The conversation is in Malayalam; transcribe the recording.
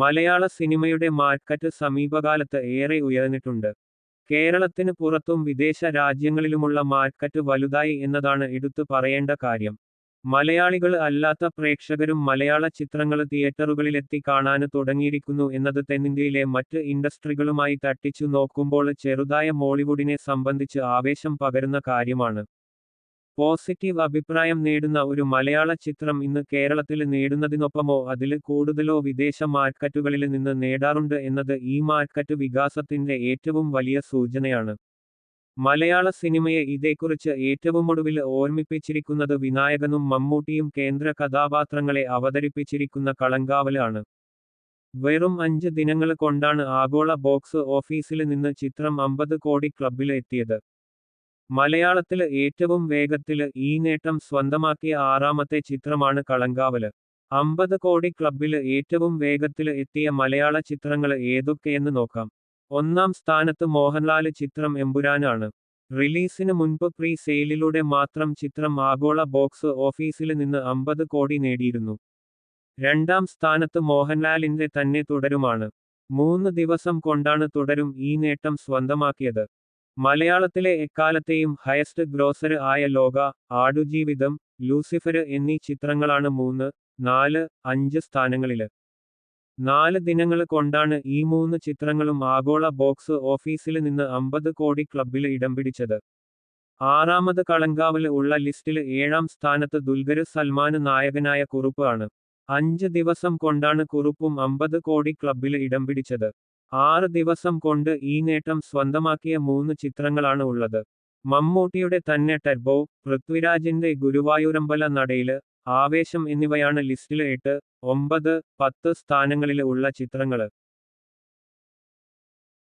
മലയാള സിനിമയുടെ മാർക്കറ്റ് സമീപകാലത്ത് ഏറെ ഉയർന്നിട്ടുണ്ട്. കേരളത്തിന് പുറത്തും വിദേശ രാജ്യങ്ങളിലുമുള്ള മാർക്കറ്റ് വലുതായി എന്നതാണ് എടുത്തു പറയേണ്ട കാര്യം. മലയാളികൾ അല്ലാത്ത പ്രേക്ഷകരും മലയാള ചിത്രങ്ങൾ തിയേറ്ററുകളിലെത്തി കാണാന് തുടങ്ങിയിരിക്കുന്നു എന്നത് തെന്നിന്ത്യയിലെ മറ്റ് ഇൻഡസ്ട്രികളുമായി തട്ടിച്ചു നോക്കുമ്പോൾ ചെറുതായ മോളിവുഡിനെ സംബന്ധിച്ച് ആവേശം പകരുന്ന കാര്യമാണ്. പോസിറ്റീവ് അഭിപ്രായം നേടുന്ന ഒരു മലയാള ചിത്രം ഇന്ന് കേരളത്തിൽ നേടുന്നതിനൊപ്പമോ അതിൽ കൂടുതലോ വിദേശ മാർക്കറ്റുകളിൽ നിന്ന് നേടാറുണ്ട് എന്നത് ഈ മാർക്കറ്റ് വികാസത്തിന്റെ ഏറ്റവും വലിയ സൂചനയാണ്. മലയാള സിനിമയെ ഇതേക്കുറിച്ച് ഏറ്റവും ഒടുവിൽ ഓർമ്മിപ്പിച്ചിരിക്കുന്നത് വിനായകനും മമ്മൂട്ടിയും കേന്ദ്ര കഥാപാത്രങ്ങളെ അവതരിപ്പിച്ചിരിക്കുന്ന കളങ്കാവലാണ്. വെറും അഞ്ച് ദിനങ്ങൾ കൊണ്ടാണ് ആഗോള ബോക്സ് ഓഫീസിൽ നിന്ന് ചിത്രം അമ്പത് കോടി ക്ലബിൽ എത്തിയത്. മലയാളത്തിൽ ഏറ്റവും വേഗത്തിൽ ഈ നേട്ടം സ്വന്തമാക്കിയ ആറാമത്തെ ചിത്രമാണ് കളങ്കാവൽ. അമ്പത് കോടി ക്ലബിൽ ഏറ്റവും വേഗത്തിൽ എത്തിയ മലയാള ചിത്രങ്ങൾ ഏതൊക്കെയെന്ന് നോക്കാം. ഒന്നാം സ്ഥാനത്ത് മോഹൻലാൽ ചിത്രം എമ്പുരാനാണ്. റിലീസിന് മുൻപ് പ്രീ സെയിലിലൂടെ മാത്രം ചിത്രം ആഗോള ബോക്സ് ഓഫീസിൽ നിന്ന് അമ്പത് കോടി നേടിയിരുന്നു. രണ്ടാം സ്ഥാനത്ത് മോഹൻലാലിന്റെ തന്നെ തുടരുമാണ്. മൂന്ന് ദിവസം കൊണ്ടാണ് തുടരും ഈ നേട്ടം സ്വന്തമാക്കിയത്. മലയാളത്തിലെ എക്കാലത്തെയും ഹയസ്റ്റ് ഗ്രോസര് ആയ ലോക ആടുജീവിതം ലൂസിഫര് എന്നീ ചിത്രങ്ങളാണ് മൂന്ന് നാല് അഞ്ച് സ്ഥാനങ്ങളിൽ നാല് ദിനങ്ങൾ കൊണ്ടാണ് ഈ മൂന്ന് ചിത്രങ്ങളും ആഗോള ബോക്സ് ഓഫീസിൽ നിന്ന് അമ്പത് കോടി ക്ലബിൽ ഇടം പിടിച്ചത്. ആറാമത് കളങ്കാവിൽ ഉള്ള ലിസ്റ്റിൽ ഏഴാം സ്ഥാനത്ത് ദുൽഖര് സൽമാന് നായകനായ കുറുപ്പ് ആണ്. അഞ്ച് ദിവസം കൊണ്ടാണ് കുറുപ്പും അമ്പത് കോടി ക്ലബിൽ ഇടം പിടിച്ചത്. ആറ് ദിവസം കൊണ്ട് ഈ നേട്ടം സ്വന്തമാക്കിയ മൂന്ന് ചിത്രങ്ങളാണ് ഉള്ളത്. മമ്മൂട്ടിയുടെ തന്നെ ടെർബോ പൃഥ്വിരാജിന്റെ ഗുരുവായൂരമ്പല നടയിൽ ആവേശം എന്നിവയാണ് ലിസ്റ്റിൽ എട്ട് ഒമ്പത് പത്ത് സ്ഥാനങ്ങളിൽ ഉള്ള ചിത്രങ്ങൾ.